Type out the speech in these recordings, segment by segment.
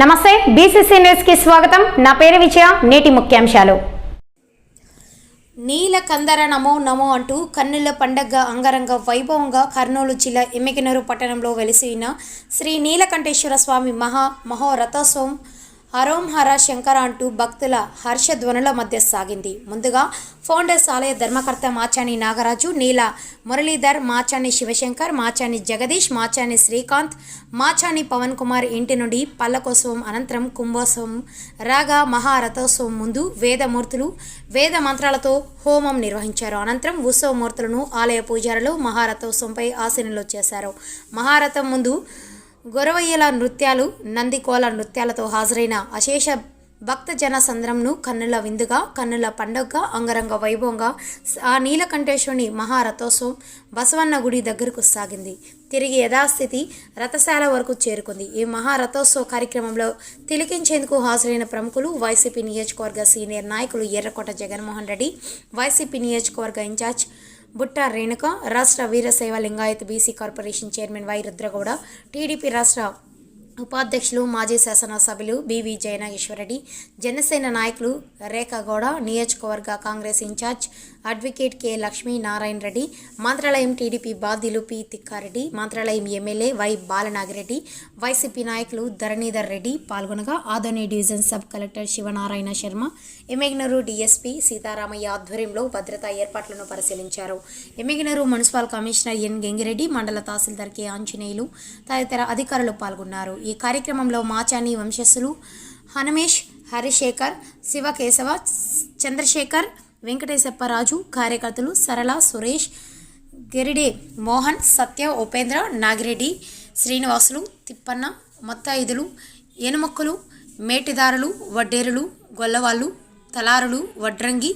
నమస్తే బీసీసీ న్యూస్కి స్వాగతం. నా పేరు విజయ నేటి ముఖ్యాంశాలు. నీల కందర నమో నమో అంటూ కన్నుల పండగ అంగరంగ వైభవంగా కర్నూలు జిల్లా ఎమ్మికినూరు పట్టణంలో వెలిసిన శ్రీ నీలకంఠేశ్వర స్వామి మహా మహోరథోత్సవం హరోం హర శంకర అంటూ భక్తుల హర్షధ్వనుల మధ్య సాగింది. ముందుగా ఫౌండర్స్ ఆలయ ధర్మకర్త మాచాని నాగరాజు నీల మురళీధర్ మాచాని శివశంకర్ మాచాని జగదీష్ మాచాని శ్రీకాంత్ మాచాని పవన్ కుమార్ ఇంటి నుండి పల్లకోత్సవం అనంతరం కుంభోత్సవం రాగా మహారథోత్సవం ముందు వేదమూర్తులు వేద మంత్రాలతో హోమం నిర్వహించారు. అనంతరం ఉత్సవమూర్తులను ఆలయ పూజారులు మహారథోత్సవంపై ఆసీనులు చేశారు. మహారథం ముందు గొరవయ్యల నృత్యాలు నందికోల నృత్యాలతో హాజరైన అశేష భక్త జన సంద్రంను కన్నుల విందుగా కన్నుల పండుగగా అంగరంగ వైభవంగా ఆ నీలకంఠేశ్వరుని మహారథోత్సవం బసవన్న గుడి దగ్గరకు సాగింది. తిరిగి యథాస్థితి రథశాల వరకు చేరుకుంది. ఈ మహారథోత్సవ కార్యక్రమంలో తిలకించేందుకు హాజరైన ప్రముఖులు వైసీపీ నియోజకవర్గ సీనియర్ నాయకులు ఎర్రకోట జగన్మోహన్ రెడ్డి వైసీపీ నియోజకవర్గ ఇన్ఛార్జ్ బుట్ట రేణుక రాష్ట్ర Veerashaiva Lingayat BC corporation chairman Y Rudragouda TDP రాష్ట్ర ఉపాధ్యక్షులు మాజీ శాసనసభ్యులు బివి జయనాగేశ్వరరెడ్డి జనసేన నాయకులు రేఖ గౌడ నియోజకవర్గ Congress in charge advocate K Lakshmi Narayana Reddy Mantralayam TDP బాధ్యులు P Tikkareddy Mantralayam MLA Y Balanagireddy YCP నాయకులు Dharanidhar Reddy పాల్గొనగా Adoni division sub collector Sivanarayana Sharma Emmiganur DSP Sitaramayya ఆధ్వర్యంలో భద్రతా ఏర్పాట్లను పరిశీలించారు. Emmiganur municipal commissioner N Gangireddy మండల తహసీల్దార్ K Anjaneyulu తదితర అధికారులు పాల్గొన్నారు. ఈ కార్యక్రమంలో మాచాని వంశస్థులు హనుమేష్ హరిశేఖర్ శివకేశవ చంద్రశేఖర్ వెంకటేశప్పరాజు కార్యకర్తలు సరళ సురేష్ గెరిడే మోహన్ సత్య ఉపేంద్ర నాగిరెడ్డి శ్రీనివాసులు తిప్పన్న మొత్తైదులు ఎనుమొక్కలు మేటిదారులు వడ్డేరులు గొల్లవాళ్ళు తలారులు వడ్రంగి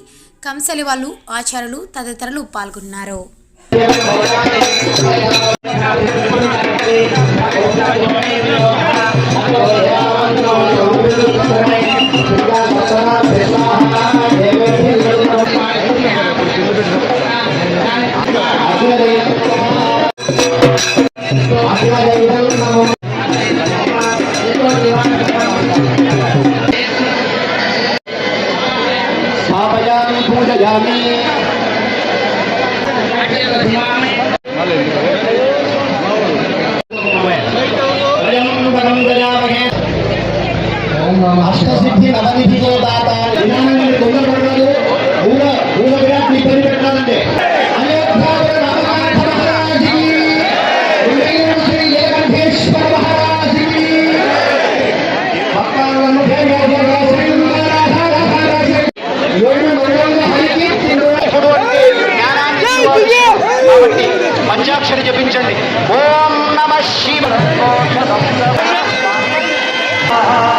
కంసలి వాళ్ళు ఆచారులు తదితరులు పాల్గొన్నారు. ఆశీర్వదించు ఆశీర్వదించు 一百分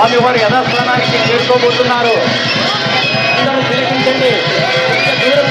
స్వామివారు యథాస్థానానికి చేరుకోబోతున్నారు. అందరూ తిలకించండి దూరం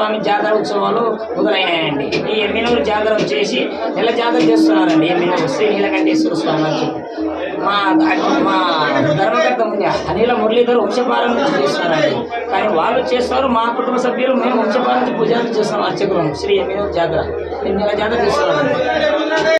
స్వామి జాతర ఉత్సవాలు మొదలైనాయండి. ఈ ఎమ్మినూరు జాతర వచ్చేసి నెల జాతర చేస్తున్నారండి. ఎమ్మినూరు శ్రీ నీలకంఠేశ్వర స్వామి అని మా మా ధర్మకర్త ముందు అనిల మురళీధర్ వంశపారం నుంచి చేస్తున్నారండి కానీ వాళ్ళు చేస్తారు మా కుటుంబ సభ్యులు మేము వంశపారం నుంచి పూజలు చేస్తున్నాం అర్చకులం శ్రీ ఎమ్మినూరు జాతర. నెల జాతర చేస్తున్నారండి.